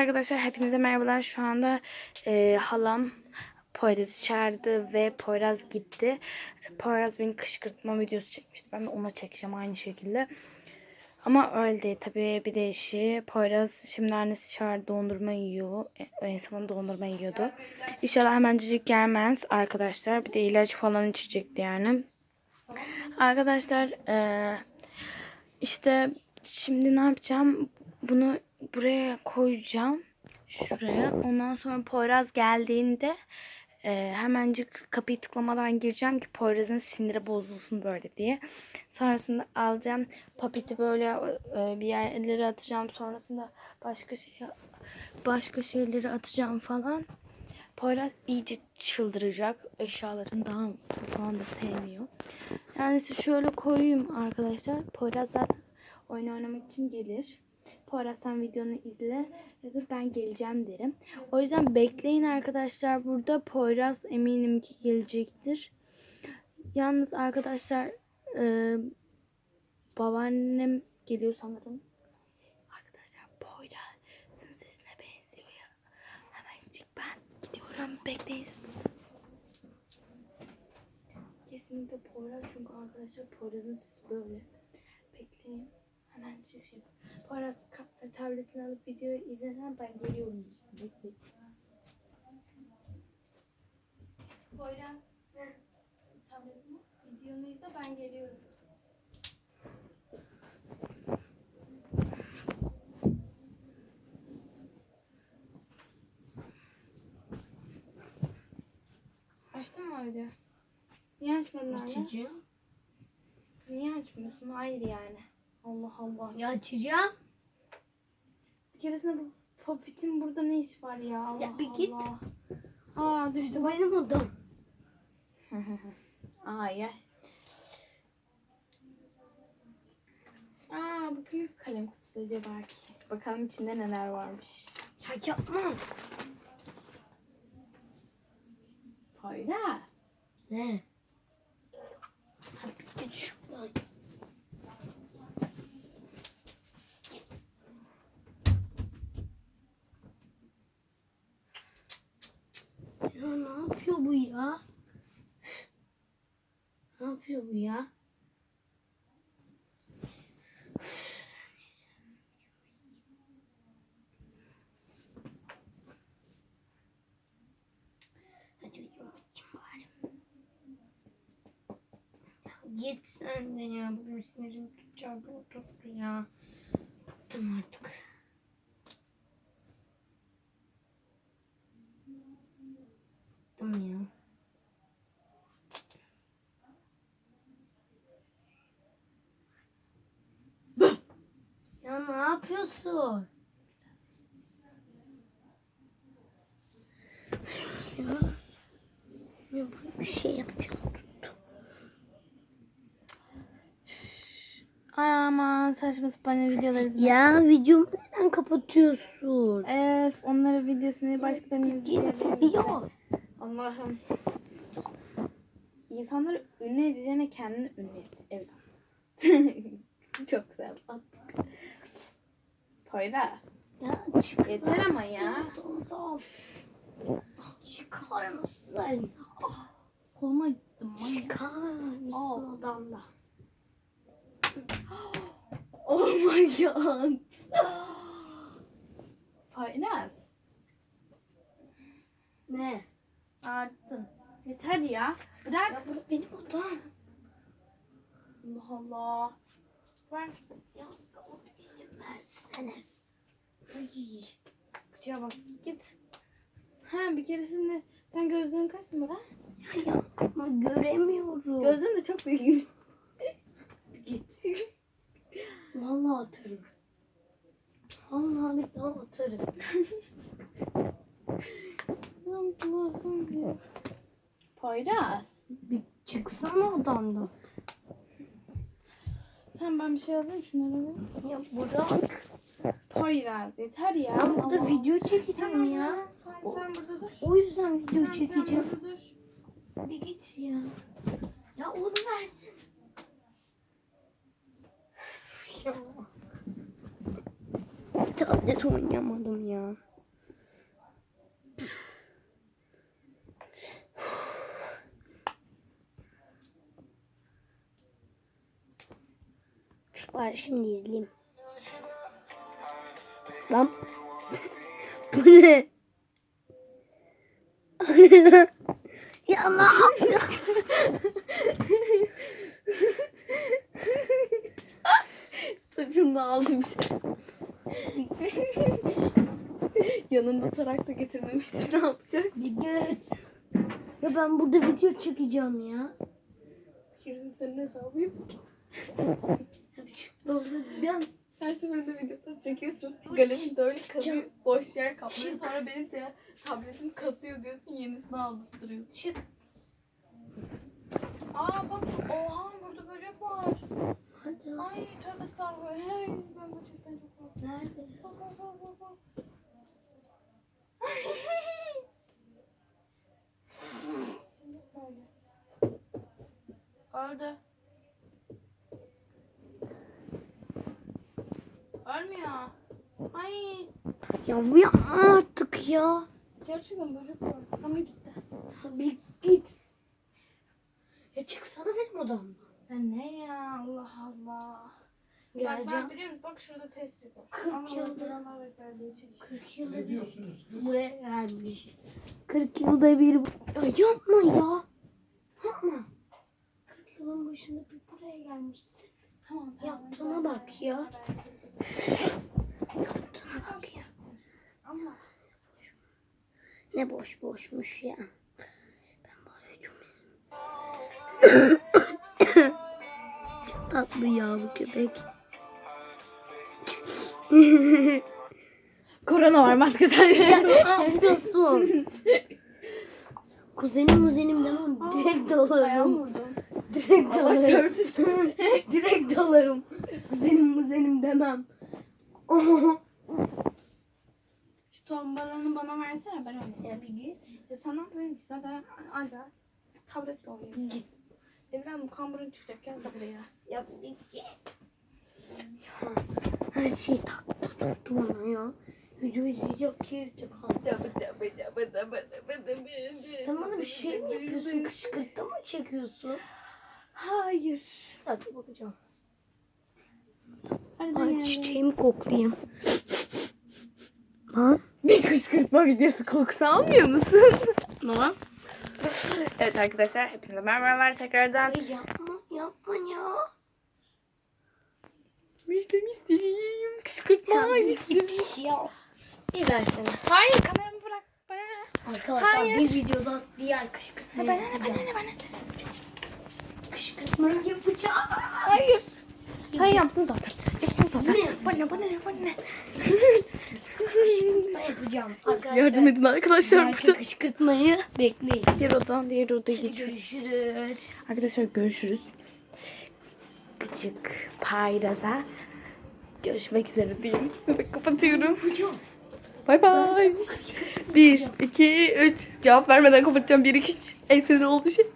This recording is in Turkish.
Arkadaşlar hepinize merhabalar. Şu anda e, halam Poyraz'ı çağırdı ve Poyraz gitti. Poyraz beni kışkırtma videosu çekmişti. Ben de ona çekeceğim aynı şekilde. Ama öyle. Tabii bir değişiği. Poyraz şimdi annesi çağırdı dondurma yiyor. E, En son dondurma yiyordu. İnşallah hemencik gelmez arkadaşlar. Bir de ilaç falan içecekti yani. Arkadaşlar e, işte şimdi ne yapacağım? Bunu buraya koyacağım. Şuraya. Ondan sonra Poyraz geldiğinde e, hemencik kapıyı tıklamadan gireceğim ki Poyraz'ın siniri bozulsun böyle diye. Sonrasında alacağım papiti böyle e, bir yerlere atacağım. Sonrasında başka şey başka şeyleri atacağım falan. Poyraz iyice çıldıracak. Eşyaların dağılmasını falan da sevmiyor. Yani şöyle koyayım arkadaşlar. Poyraz zaten oyun oynamak için gelir. Poyraz sen videonu izle. Dur ben geleceğim derim. O yüzden bekleyin arkadaşlar burada. Poyraz eminim ki gelecektir. Yalnız arkadaşlar e, babaannem geliyor sanırım. Arkadaşlar Poyraz'ın sesine benziyor ya. Hemencik ben gidiyorum. Bekleyin. Kesinlikle Poyraz çünkü arkadaşlar Poyraz'ın sesi böyle. Bekleyin. Hemen şey. Poyraz ka- tabletini alıp videoyu izlesen ben geliyorum. Bekleyin. Poyraz tabletini videonu izle ben geliyorum. Açtın mı video? Niye açmadın? Açacağım. Niye açmıyorsun? Hayır yani. Allah Allah. Ya açacağım. Bir keresinde bu Popit'in burada ne iş var ya? Allah Ya bir git. Allah. Aa düştü Bu benim odam. Aa ya. Aa bu büyük kalem kutusu acaba belki. Bakalım içinde neler varmış. Ya yapma. Poyraz. Ne? Hadi git şuradan. Ya ne yapıyor bu ya? Ne yapıyor bu ya? Git sen de ya. Bugün sinirim tutacak tuttu ya. Bıktım artık. Bıktım ya. Ya ne yapıyorsun? Ya, ya bir şey yapacağım. Aman saçma sapan videolar izle. Ya videomu neden kapatıyorsun? Öf onları videosunu başkalarının izleyebilir. Yok. Allah'ım. İnsanları ünlü edeceğine kendini ünlü et. Evet. Çok güzel attık. Poyraz. Ya çıkar. Yeter ama ya. Tamam. Çıkar mısın? Koluma gittim Çıkar mısın Al. odamda? Oh my god. Poyraz. Ne? Arttın. Yeter ya. Bırak. Ya bu benim odam. Allah Allah. Ver. Ya versene. Ay. Kıçıya bak. Git. Ha bir keresinde sen gözlüğün kaç numara? Ya ama göremiyorum. Gözlüğün de çok büyükmüş. Git. Vallahi atarım. Vallahi bir daha atarım. Poyraz. Bir çıksana odamdan. Sen ben bir şey alayım şunları. Ya bırak. Hayır az yeter ya. Ben burada Ama... video çekeceğim tamam, ya. Sen, o, burada dur. O yüzden video sen, çekeceğim. Sen burada dur. Bir git ya. Ya onu versin. ya. Tablet oynayamadım ya. Var şimdi izleyeyim. Lan. Bu ne? ya ne yapıyorsun? Saçını aldım şey. Yanında tarak da getirmemiştin. Ne yapacak? Bir git. Ya ben burada video çekeceğim ya. Kirsin senin hesabı yok. Ben Her seferinde videoda çekiyorsun. Galerin de öyle kalıyor. Boş yer kaplıyor. Sonra benim de tabletim kasıyor diyorsun. Yenisini aldırtıyorsun. çık. Aa bak. Oha burada böcek var. Hadi. Ay tövbe estağfurullah. Hey, ben böcekten çok korkuyorum. Nerede? Bak bak bak bak. bak. Öldü. Ölmüyor. Ay. Ya bu yapma artık ya. Gerçekten böcek var. Ama gitti. Bir git. Ya çıksana benim odamdan. Ya ne ya Allah Allah. Bak ben Geleceğim. biliyor musun? Bak şurada tespih var. 40 Ama çekiyor. 40 yılda Ne diyorsunuz kız? buraya gelmiş. 40 yılda bir... Ya yapma ya. Yapma. 40 yılın başında bir buraya gelmişsin. Tamam tamam. Yaptığına bak ya. Yaptığına bak ya. Ama Ne boş boşmuş ya. Ben bari çok tatlı ya bu köpek. Korona var maske sen. ne yapıyorsun? Kuzenim kuzenim demem. Direkt vurdum. Direkt çarpsın. Direkt dalarım. Kuzenim kuzenim demem. Şu tombalanı bana versene ben oynayayım. ya bir git. Ya sana verir ki zaten Alper tabletle oynayayım. Git. Evren kamburun çıkacak gel buraya. Ya bir git. Ya, her şeyi taktı tuttu bana ya. Video izleyecek keyifte kaldı. Sen bana bir şey mi yapıyorsun? Kışkırtma mı çekiyorsun? Hayır. Hadi bakacağım. Ay çiçeğimi koklayayım. Lan. Bir kışkırtma videosu kokusu almıyor musun? Lan. evet arkadaşlar hepinize merhabalar tekrardan. Ay yapma yapma ya. İşte misteriyim. Kışkırtma bir git ya. Bir versene. Hayır kameramı bırak. Bana ne? Arkadaşlar Hayır. biz videoda diğer kışkırtmayı Bana ne bana ne bana ne? Kışkırtmayı yapacağım. Hayır. Sen yaptın zaten. Yaptın zaten. Bana bana ne bana ne? Yapacağım. Arkadaşlar. Yardım edin arkadaşlar. Diğer kışkırtmayı bekleyin. Diğer odadan diğer odaya geçiyoruz. Görüşürüz. Arkadaşlar görüşürüz. Gıcık Payraz'a görüşmek üzere diyeyim. Ve kapatıyorum. Bay bay. 1, 2, 3. Cevap vermeden kapatacağım. 1, 2, 3. En sinir olduğu şey.